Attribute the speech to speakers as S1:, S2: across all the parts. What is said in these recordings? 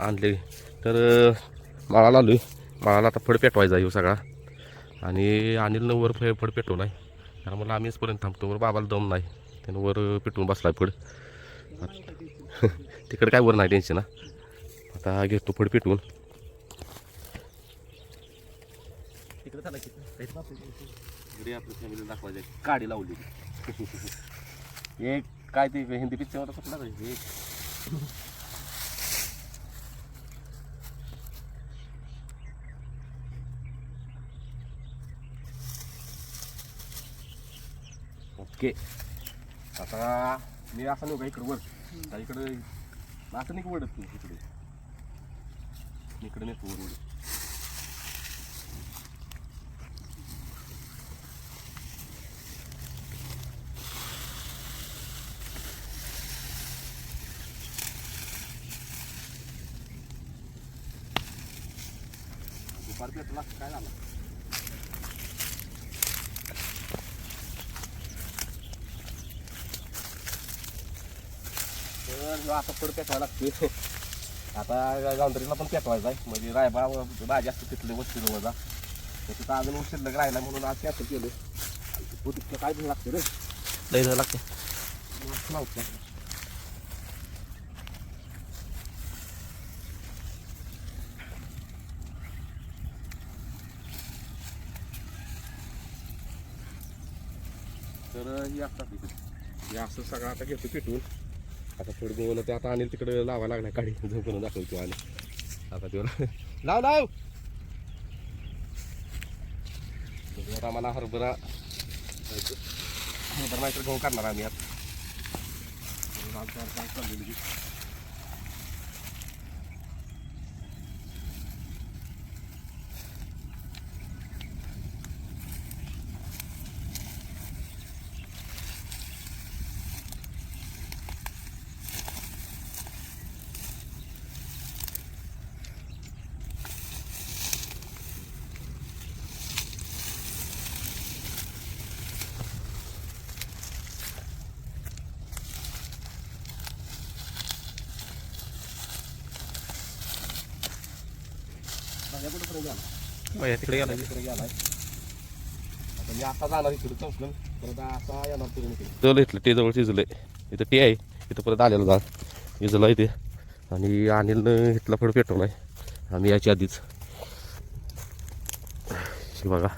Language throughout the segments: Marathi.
S1: आणले. तर माळाला आलो माळाला आता फड पेटवायचा आहे हो सगळा. आणि अनिलनं वर फळ फड पेटवला आहे कारण मला आम्हीच पर्यंत थांबतो. वर बाबाला दम नाही. त्यानं वर पेटवून बसला फड तिकडे काय वर नाही टेन्शन ना आता घेतो फड पेटवून. दाखवायचं काडी लावली. एक काय ते हिंदी पिक्चर होता कुठला? एक. ओके. आता मी असं नव्हता इकडं वर. का इकडं असं नाही का वडत तू इकडे. इकडे नाही वर वर दुपार पेटला काय झालं? ह्यो आता फड पेटवायला लागते आता गावंदरीला पण पेटवायचा आहे. म्हणजे रायबा भाजी असते तिथले वस्तीला वजा. तिथं अजून शिल्लक राहिला म्हणून आज कॅन्सल केलं काय पण लागते रे?
S2: लई लागते
S1: तर ही असतात हे असं सगळं आता घेतो पेटवून. आता थोडं गोवलं ते आता आणि तिकडे लावा लागला काढी झोपून दाखवतो आणि. आता तेव्हा लाव लाव! तर आम्हाला हरभरा हरभरा नाहीतर गहू करणार आम्ही आता. कुठं पर्यंत गेला
S2: बाया तिकडे गेला
S1: तिकडे गेलाय. आता मी आता जाणार इकडे चौकन परत असा येणार तिकडे इकडे. चल इथलं टे जवळ शिजलंय. इथं टे आहे इथं परत आलेलं जा शिजलं इथे आणि अनिलनं इथला फळ पेटवलाय. आम्ही याच्या आधीच. हे बघा.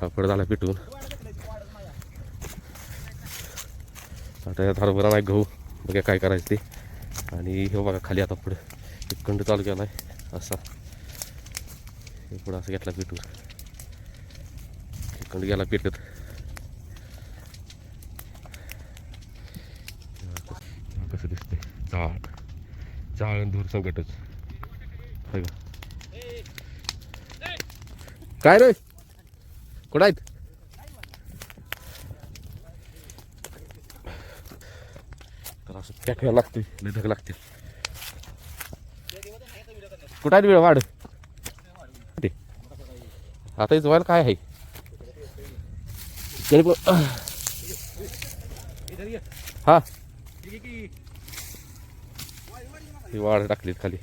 S1: हा फळ झाला पेटवून. आता यात हरभरा नाही गहू. बघा काय करायचं ते. आणि हे बघा खाली आता पुढे. इकडं चालू केलाय. असा. हे पुढं असं घेतला पेटून. इकडं गेला पेटत. कसं दिसतंय? चाळ चाळ धूर सगटच काय रे? कुठं आहेत? तर असं पॅक लागते लय लागते कुठं आहेत वेळ? वाढ. आता इथं व्हायला काय आहे? तरी पण हा. ही वाढ टाकलीत खाली.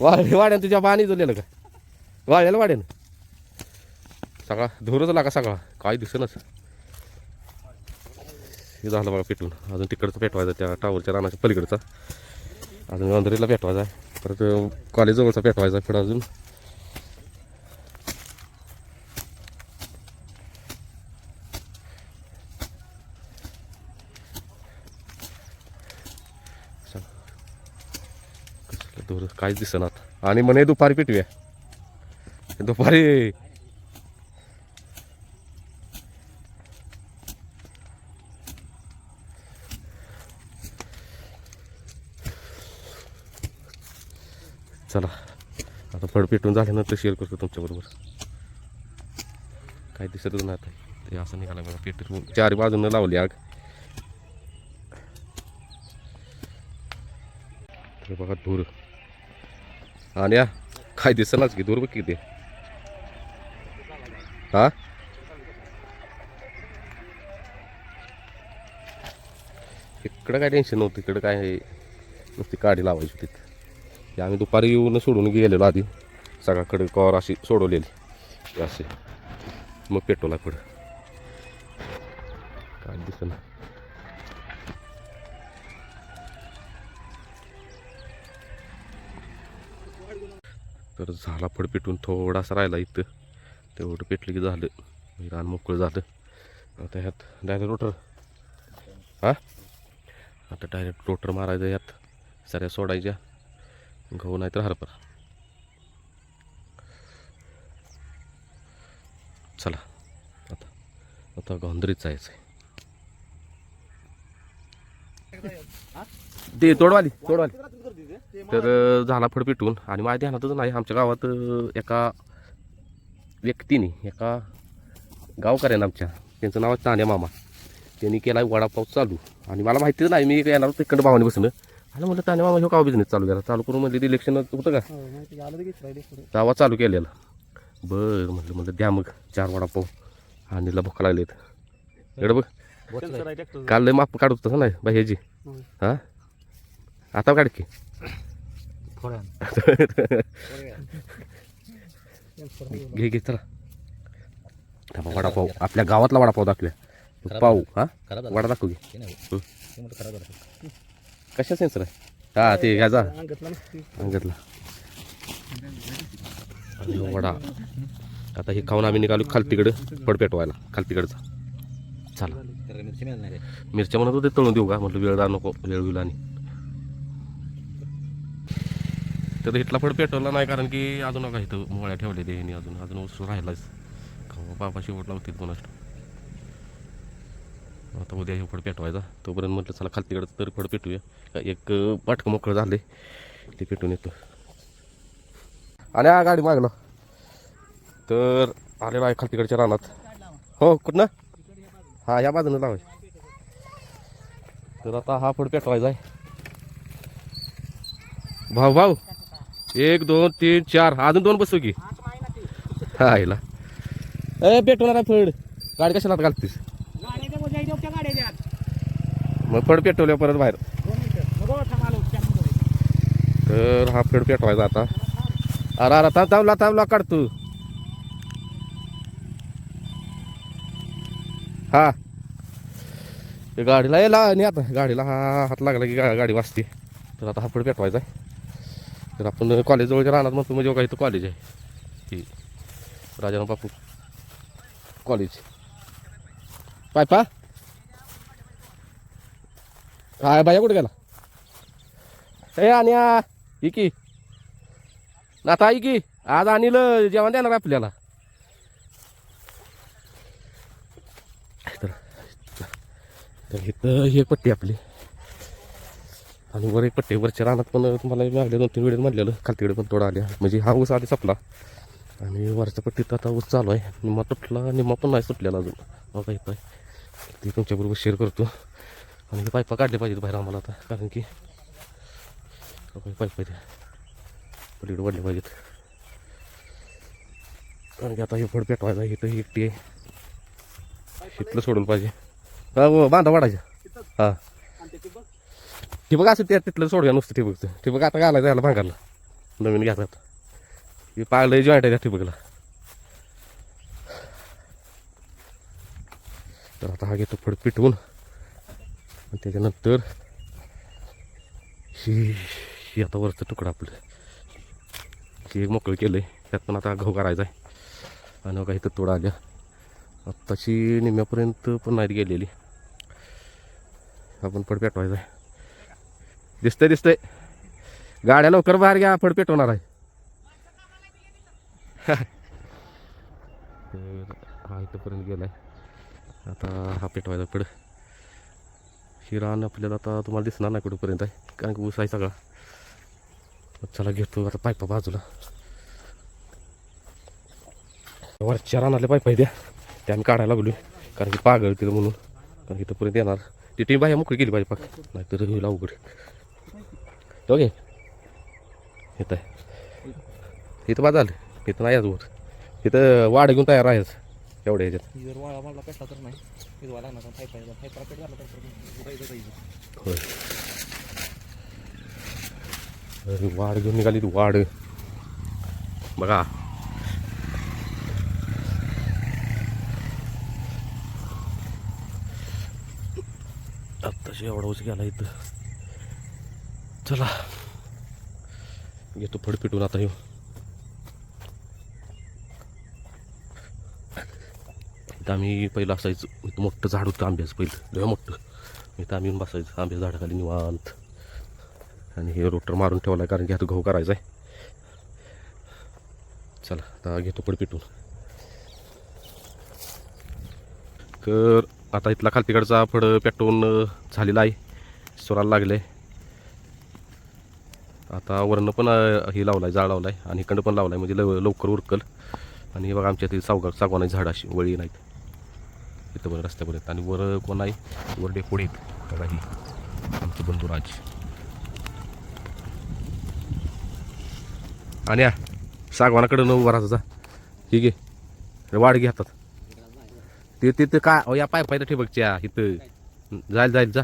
S1: वाढ वाड्यान तुझ्या पाणी जोडलेलं का? वाढ्याला वाड्यान सगळा धुरच लागा सगळा. काय दिसेनच हे झालं बघा पेटून अजून तिकडचं पेटवायचं त्या टावरच्या रानाच्या पलीकडचा. अजून वंदरीला पेटवायचा आहे. परत कॉलेजजवळचा पेटवायचा पुढं अजून कसलं दूर काहीच दिसणार आणि म्हणे दुपारी पेटूया. दुपारी. चला आता फळ पेटून झाल्यानंतर शेअर करतो तुमच्याबरोबर. काय दिसतच नाही आता. ते असं निघालं बघा पेटून. चार बाजूनं लावली आग. तर बघा धूर. आणि या, काय दिसनाच की दूर बघ किती? हा? इकडं काय टेन्शन नव्हतं इकडं काय नुसती काढी लावायची होती. हे आम्ही दुपारी येऊन सोडून गेलेलो आधी. सगळ्याकडे कॉर अशी सोडवलेली. असे. मग पेटवला पुढं काय ना तर झाला फड पेटून थोडासा राहिला इथं. तेवढं पेटलं की झालं. रान मोकळं झालं. आता ह्यात डायरेक्ट रोटर हा? आता डायरेक्ट रोटर मारायचं यात सऱ्या सोडायच्या. गहू नाही तर हरभरा. चला. आता आता गोंधरीत जायचं आहे ते तोडवाली तोडवाली. तर झाला फड पेटून आणि माझ्या ध्यानातच नाही आमच्या गावात एका व्यक्तीने एका गावकऱ्यानं आमच्या त्यांचं नाव आहे तान्या मामा. त्यांनी केला वडापाव चालू. आणि मला माहितीच नाही मी येणार होतो तिकडं भावाने बसणं आणि म्हणलं तान्या मामा ह्यो का बिझनेस चालू केला चालू करून म्हणजे इलेक्शन होतं का? तेव्हा चालू केलेला. बरं म्हटलं म्हणलं द्या मग चार वडापाव. आणि भुका लागलेत. एवढं बघ. काल लय माप काढत होतं नाही बाई ह्याची हा? आता काढ की. घे घे चला. वडापाव. आपल्या गावातला वडापाव दाखवूया. पाव हा? वडा दाखवू घे कशा सेन्सर आहे? हा ते घ्यायचा अंगतला वडा. आता हे खाऊन आम्ही निघालो खालतीकडं पड पेटवायला. खालतीकडचा चला. मिरच्या म्हणत होते तळून देऊ का? म्हटलं वेळ दा नको वेळ होईल आणि. तर इथला फड पेटवला नाही कारण की अजून का इथं मोळ्या ठेवलेले ह्यांनी अजून. अजून उसरून राहिलाच. बाबा शेवट लावतील कोणाच आता उद्या हे फड पेटवायचा. तोपर्यंत म्हटलं चला खालतीकडं तर फड पेटूया. एक पाटकं मोकळं झाले ते पेटून येतो. आणि हा गाडी मागला तर आलेला आहे खालतीकडच्या रानात. हो कुठनं? हा या बाजूनं लावाय तर आता हा फड पेटवायचा आहे. भाऊ भाऊ. एक दोन तीन चार. अजून दोन बसू की. हा आईला ए पेटवणार फड. गाडी कशाला घालतीस? मग फड पेटवल्या परत बाहेर. तर हा फड पेटवायचा आता. अरे अरे थांब थांबला थांबला काढतो. हा. गाडीला येला आणि आता. गाडीला हा हात लागला की गा- गाडी वाचते तर आता हा फड पेटवायचा आहे. तर आपण कॉलेजजवळच्या राहणार म्हणतो म्हणजे बघा इथं कॉलेज आहे. ही राजाराम बापू कॉलेज पाय पा. काय बाया कुठे गेला? ए आणि इकी नाता की. आज अनिल जेवण देणार आपल्याला. तर इथं ही पट्टी आपली. आणि वर एक पट्टे वरच्या रानात पण तुम्हाला मागल्या दोन तीन वेळेस म्हटलेलं खालतीकडे पण थोडा आल्या. म्हणजे हा ऊस आधी सपला. आणि वरच्या पट्टीत आता ऊस चालू आहे. निम्मा तुटला निम्मा पण नाही सुटलेला अजून. बघा इथं आहे. ते तुमच्याबरोबर शेअर करतो. आणि हे पायपा काढले पाहिजेत बाहेर आम्हाला आता कारण की पाईप आहे ते पलीकडे वाढले पाहिजेत. कारण की आता हे फड पेटवायचा इथं ही एकटी आहे. इथलं सोडून पाहिजे. हा हो, बांधा वाढायचा हां. ठिबक असं त्या तिथलं सोडूया नुसतं ठिबकचं ठिबक आता घालायचं याला भांगाला नवीन घेतात. हे पाहिलं जॉईंट आहे त्या ठिबकला. तर आता हा घेतो फड पिटवून. आणि त्याच्यानंतर ही ही आता वरचं तुकडं आपलं. हे एक मोकळं केलं आहे त्यात पण आता गहू करायचा आहे. आणि काही तर तोडा आल्या. आत्ताची निम्यापर्यंत पण नाहीत गेलेली. आपण फड पेटवायचा आहे. दिसतंय दिसतंय. गाड्या लवकर बाहेर घ्या फड पेटवणार आहे. तर हा इथंपर्यंत गेलाय. आता हा पेटवायचा फड ही रान आपल्याला आता तुम्हाला दिसणार नाही कुठंपर्यंत आहे. कारण की ऊस आहे सगळा. चला घेतो आता पायपा बाजूला. वरच्या रानातल्या पायपा आहे ते आम्ही काढायला लागलो कारण की पागळ तिथं म्हणून. कारण की इथंपर्यंत येणार. ती टीम बाहेर मोकळी केली पाहिजे पाक. नाहीतर होईल अवघड येत आहे इथं. बाद झालं. इथं नाही आज इथं वाढ घेऊन तयार आहेच एवढ्या ह्याच्यात.
S2: जर वाळा मला पेटला तर नाही. हिरवा लागणार पेट झाला. तर उडायचं जाईल.
S1: होय. अरे वाढ घेऊन निघाली ती वाढ बघा. आत्ताशी एवढा उच गेला इथं. चला. घेतो फड पिटून आता येऊ. इथं आम्ही पहिलं असायचं. इथं मोठं झाड होतं आंब्याचं पहिलं. लय मोठं. इथं आम्ही येऊन बसायचं. आंब्याच्या झाडाखाली निवांत. आणि हे रोटर मारून ठेवला आहे कारण की आता गहू करायचा आहे चला आता घेतो पड पिटून. तर आता इथला खालतीकडचा फड पेटवून झालेला आहे. सोराला आहे आता वरणं पण हे लावलं आहे जाळ लावलं आहे आणि इकडं पण लावलं आहे म्हणजे लव लवकर उरकल. आणि बघा आमच्या इथे सावगा सागवानाची झाड अशी वळी नाहीत. इथं पण रस्त्यापर्यंत आणि वर कोण आहे? वर डेपोडी आहेत. बघा ही. आमचं आणि या सागवानाकडं नऊ उभा जा. ठीक आहे वाढ घे हातात. ते ते काय? या पाय पाहिजे ठेबकच्या इथं. जाईल जाईल जा.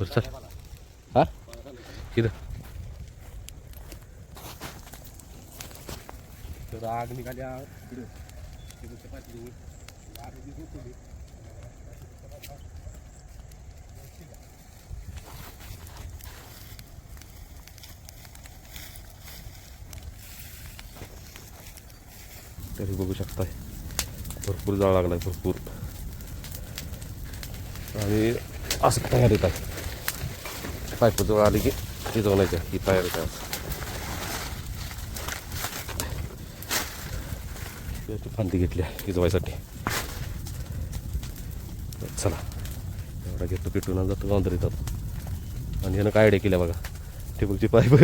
S1: बरं चल हा इथं तर आग निघाल्या पुढं. ठिबकच्या पाठीवर. आग दिसून थोडी. तरी बघू शकताय भरपूर जाळ लागलाय भरपूर आणि असं तयार येत आहे आली की शिजवण्याच्या ही तयार येत आहे फांदी घेतली शिजवायसाठी चला. एवढा घेतो पेटून जातो गावंदर येतात आणि यानं काय आयडिया केल्या बघा. ठिबकची पाईप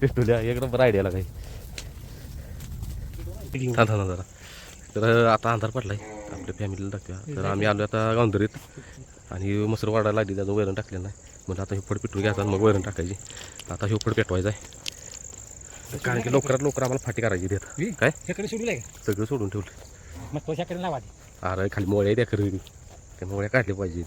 S1: पेटवल्या एक नंबर आयडियाला काही. थांब थांब जरा तर आता अंधार पडलाय. आपल्या फॅमिलीला टाकूया तर आम्ही आलो आता गावंदरीत आणि मसूर वाढायला लागली. त्याचं वैरण टाकलेलं नाही म्हणजे आता हे फड पिटून घ्यायचा मग वैरण टाकायची. आता हे फड पेटवायचा आहे. कारण की लवकरात लवकर आम्हाला फाटी करायची देत काय? सगळं सोडून ठेवलं.
S2: मग लावा
S1: अरे खाली मोळ्या त्या खरं. त्या मोळ्या काढल्या पाहिजे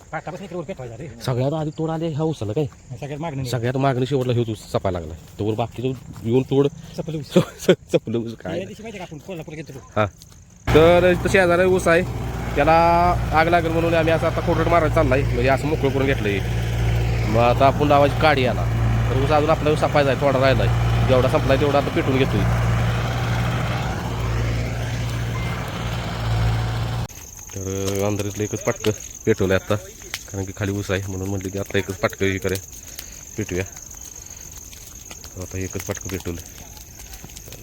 S1: सगळ्यात आधी तोड आले ह्या उसाला काय?
S2: सगळ्यात मागणी
S1: सगळ्यात मागणी शेवटला हे ऊस चपायला लागला. तोवर बाकीचं येऊन तोड
S2: चपल
S1: चपलं ऊस काय? हा. तर इथं शेजारी ऊस आहे. त्याला आग लागेल म्हणून आम्ही असं आता कोरड मारायला चाललाय. म्हणजे असं मोकळं करून घेतलंय. मग आता आपण लावायची काडी आला तर ऊस अजून आपला ऊस सपायचा आहे थोडा राहिलाय. जेवढा संपलाय तेवढा आता पेटून घेतोय. तर अंधारीतलं एकच पाटकं पेटवलंय आता. कारण की खाली ऊस आहे म्हणून म्हटलं की आता एकच पाटकं हे करे पेटूया. आता एकच पाटकं पेटवलं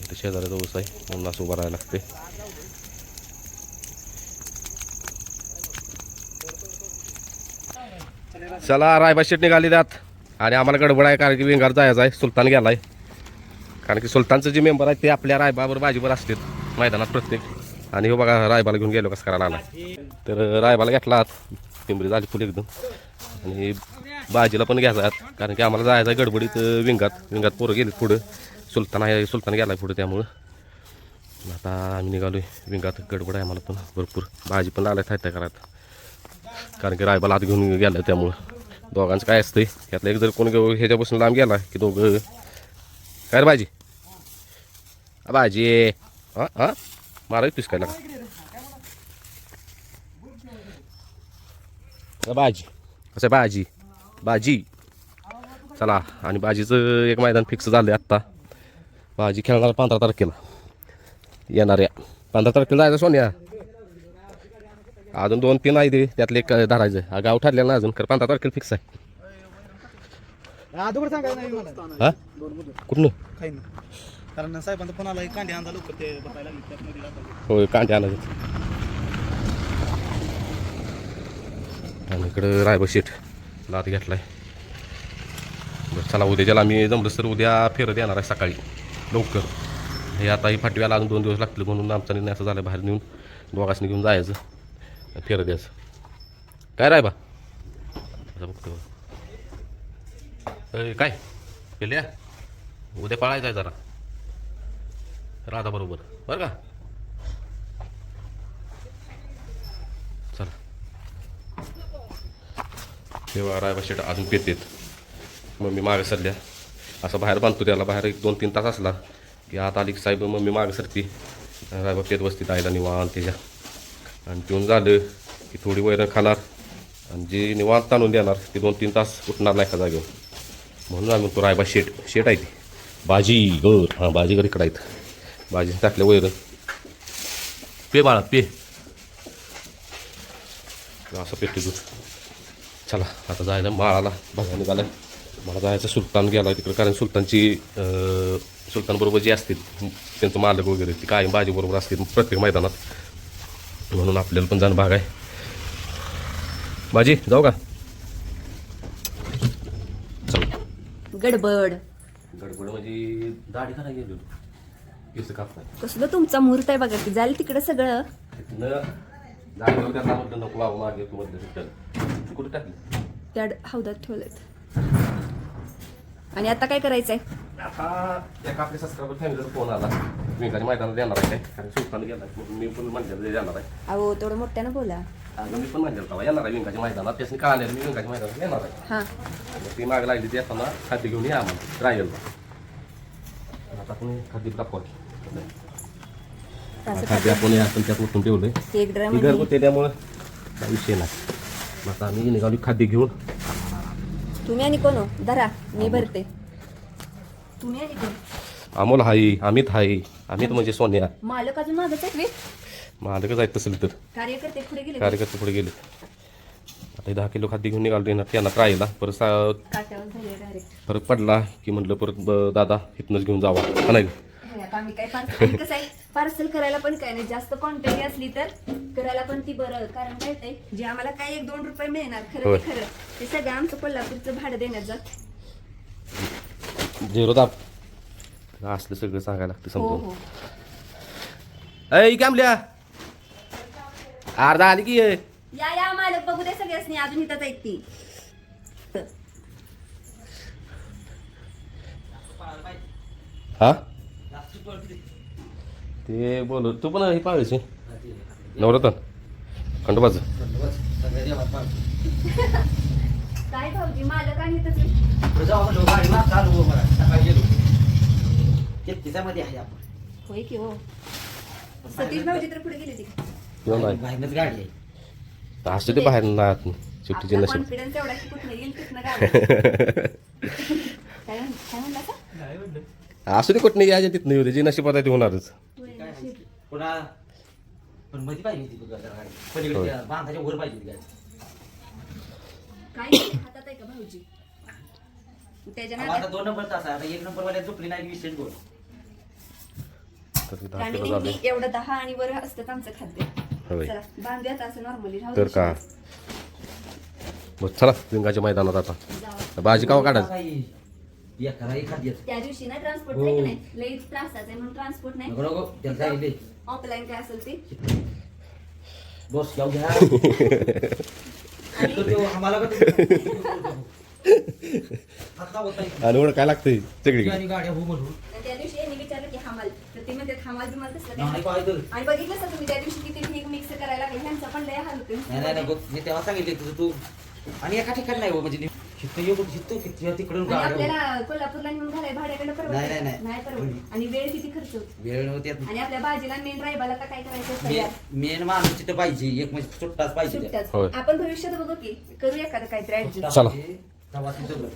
S1: ते शेजाऱ्याचा ऊस आहे म्हणून असं उभं राहायला लागते चला रायबा शेट निघाली त्यात. आणि आम्हाला गडबड आहे कारण की विंगार जायचं आहे सुलतान गेलाय. कारण की सुलतानचं जे मेंबर आहे ते आपल्या रायबावर बाजीवर असतात मैदानात प्रत्येक. आणि हो बघा रायबाला घेऊन गेलो कसं करायला आला तर रायबाला घेतला आत. झाली फुल एकदम. आणि बाजीला पण घ्यायचा आत. कारण की आम्हाला जायचं आहे गडबडीत विंगात. विंगात पोरं गेली पुढं. सुलतान आहे सुलतान गेलाय पुढं त्यामुळं. आता आम्ही निघालोय. विंगात गडबड आहे आम्हाला पण भरपूर. भाजी पण लागल्या थाय करायला. कारण की रायबाला आत घेऊन गेलं त्यामुळं. दोघांचं काय असतंय? यातलं एक जर कोण ह्याच्यापासून लांब गेला की दोघं काय रे भाजी भाजी हां हां मारा काय का भाजी कसं भाजी भाजी चला आणि भाजीचं एक मैदान फिक्स झालं आत्ता. भाजी खेळणार पंधरा तारखेला. येणाऱ्या. पंधरा तारखेला जायचं सोन्या? अजून दोन तीन आहे ते त्यातले एक धरायचं. हा गाव ठरलेलं ना अजून. खरं पंधरा तारखेला फिक्स आहे. हा कुठनं?
S2: काही नाही. कारण साहेबांचा फोन आला कांडी आणला लवकर ते लागले.
S1: होय कांदे आणायचे आणि इकडं रायबा शेठ लात घेतलाय. बरं चला उद्याच्याला आम्ही जमलं तर उद्या फेरत येणार आहे सकाळी. लवकर. हे आता ही फाटव्याला अजून दोन दिवस लागतील म्हणून आमचा निर्णय असं झाला बाहेर नेऊन. दोघांनी घेऊन जायचं. फेरत यायचं. काय रायबा आता बघतो. काय? केल्या उद्या पळायचं आहे जरा. राधा बरोबर. बरं का? चला. तेव्हा रायबा शेट अजून पेतेत. मम्मी मागे सरल्या. असं बाहेर बांधतो त्याला. बाहेर एक दोन तीन तास असला की आत आली की साहेब मम्मी मागे सरती. रायबा पेत बसती आईला निवांत त्याच्या. आणि पिऊन झालं की थोडी वैरण खाणार आणि जी निवांत ताणून देणार ती दोन तीन तास उठणार नाही एका जागेवर म्हणून आम्ही तो रायबा शेट शेट आहे ती भाजी गर हां भाजी घर इकडं आहेत भाजी टाकल्या वैरण पे बाळा पे असं पेटी दूध चला आता जायला माळाला बघायला निघाला मला जायचं सुलतान गेला तिकडे कारण सुलतानची सुलतानबरोबर जी असतील त्यांचं मालक वगैरे ती कायम बाजीबरोबर असतील प्रत्येक मैदानात म्हणून आपल्याला पण जाणं भाग आहे. बाजी जाऊ का?
S3: गडबड.
S1: गडबड म्हणजे दाढी गेलो केस
S3: कसलं तुमचा मुहूर्त आहे बघा की जाईल तिकडं सगळं?
S1: तिथनं जागेवर त्यांना म्हटलं नको बाबा मागे तू म्हटलं रिटर्न तू कुठे टाकली?
S3: त्या हौदात ठेवलेत. आणि आता काय करायचंय?
S1: आता एका आपल्या सबस्क्रायबर फॅमिलीचा फोन आला. मी एखाद्या मैदानात येणार आहे काय? कारण सुलतान गेला मी पण म्हणलेलं येणार आहे.
S3: अहो तेवढं मोठ्यानं बोला.
S1: आणि मी पण म्हणलेलं तेव्हा येणार आहे विंकाच्या मैदानात. त्याच्यानी का आलेलं? मी विंकाच्या मैदानात येणार आहे.
S3: हां.
S1: मग ती माग लागली ती येताना खाद्य घेऊन या आम्हाला आता आपण खाद्य दाखवा
S3: असं
S1: खाद्य आपण त्यात उठून ठेवलंय.
S3: एक ड्राम
S1: ती घरगुती त्यामुळं काही विषय नाही. मग आता आम्ही निघाली खाद्य घेऊन.
S3: तुम्ही आणि कोण हो? धरा. मी भरते. तुम्ही
S1: अमोल हाई अमित हाई. अमित म्हणजे सोन्या.
S3: मालक अजून मागच आहेत वे
S1: मालकच आहेत तसं तर.
S3: कार्यकर्ते पुढे गेले
S1: कार्यकर्ते पुढे गेले आता दहा किलो खाद्य घेऊन निघालो येणार त्यांना ट्रायला. परत सा-
S3: काट्यावर झाले डायरेक्ट
S1: फरक पडला की म्हटलं परत ब- दादा इथनंच घेऊन जावा. का? नाही
S3: आता आम्ही काय पार्सल कसं आहे पार्सल करायला पण काय नाही. जास्त क्वांटिटी असली तर करायला पण ती बरं. कारण काय ते जे आम्हाला काय एक दोन रुपये मिळणार खरं
S1: होय.
S3: ते खरं. ते सगळं आमचं कोल्हापूरचं भाडं देण्यात जात.
S1: झिरो दाब. असलं सगळं सांगायला लागतं
S3: हो
S1: समजून
S3: हो.
S1: ऐ कॅमल्या अर्धा आली की ये.
S3: या या मालक बघू दे सगळ्यासनी अजून इथंच आहेत ती.
S1: हा? ते बोल तू पण हे पाहायचे नवरतन. खंडोबाचं.
S3: काय भाऊजी मालक आणि इथंच
S4: मध्ये आहे आपण.
S3: होय की हो? सतीश भाऊजी तर पुढे गेले तिकडे
S1: किंवा नाही
S4: बाहेरनच गाडी आहे.
S1: असते ते बाहेर ना सुट्टीचे
S3: आपला
S1: नसेल
S3: कॉन्फिडन्स एवढा की कुठनं येईल तिथनं गाडी काय म्हण- काय म्हणला का
S1: असू दे कुठं यायच्या तिथनं येऊ दे. जी नशिबात आहे ते होणारच.
S4: काय
S3: नशीब.
S4: पुन्हा पण मध्ये पाहिजे होती बघा जरा गाडी. पलीकडे त्या बांधाच्या वर पाहिजे होती गाडी.
S3: काय? हातात आहे का भाऊजी? त्याच्या
S4: आता दोन नंबर तास आहे. आता एक नंबर वाल्या झोपली नाही विशेष गोल.
S1: तर ते दहा
S3: आणि
S1: किलो झाले
S3: नेहमी एवढं दहा आणि वर असतं आमचं खाद्य.
S1: होय.
S3: चला बांधूयात असं नॉर्मली राहू
S1: तर
S3: दे.
S1: का? बघ चला लिंगाच्या मैदानात आता.
S3: जाऊ.
S1: भाजी कावा काढायचं
S4: एखादा एखादी येत
S3: त्या दिवशी ना ट्रान्सपोर्ट
S4: हो.
S3: नाही की नाही? लई त्रासाचं आहे म्हणून ट्रान्सपोर्ट नाही.
S4: नको नको त्याला जाईल
S3: ऑफलाईन काय असेल ते.
S4: बस जाऊ घ्या तो त्यो आम्हाला का
S1: एवढं काय लागतंय
S4: गाड्या हो म्हणून.
S3: त्या दिवशी यांनी विचारलं की हमाल तर ते म्हणते हमाल बिमाल कसलं
S4: नाही
S3: काय
S4: काय तर
S3: आणि बघितलं सर तुम्ही त्या दिवशी किती ठीक मिक्स करायला लागले ह्यांचा पण लय हाल होते
S4: नाही नाही नको मी तेव्हा सांगितले तुझं तू आणि एका ठिकाणी नाही हो म्हणजे येऊ किती तिकडून
S3: आणि
S4: गाड्या हो.
S3: आपल्याला कोल्हापूरला नेऊन घालाय भाड्याकडे
S4: नाही,
S3: परवडत
S4: नाही, नाही.
S3: नाही परवडत. आणि वेळ किती खर्च होतो?
S4: वेळ नव्हती
S3: आणि आपल्या भाजीला मेन रायबाला का काय करायचं तयार
S4: मेन माणूस तिथं पाहिजे एक म्हणजे सुट्टाच पाहिजे
S3: सुट्ट्याच
S1: होय.
S3: आपण भविष्यात बघू की करू एखादं काहीतरी ऍडजस्ट
S1: चला.
S4: तेव्हा तिथं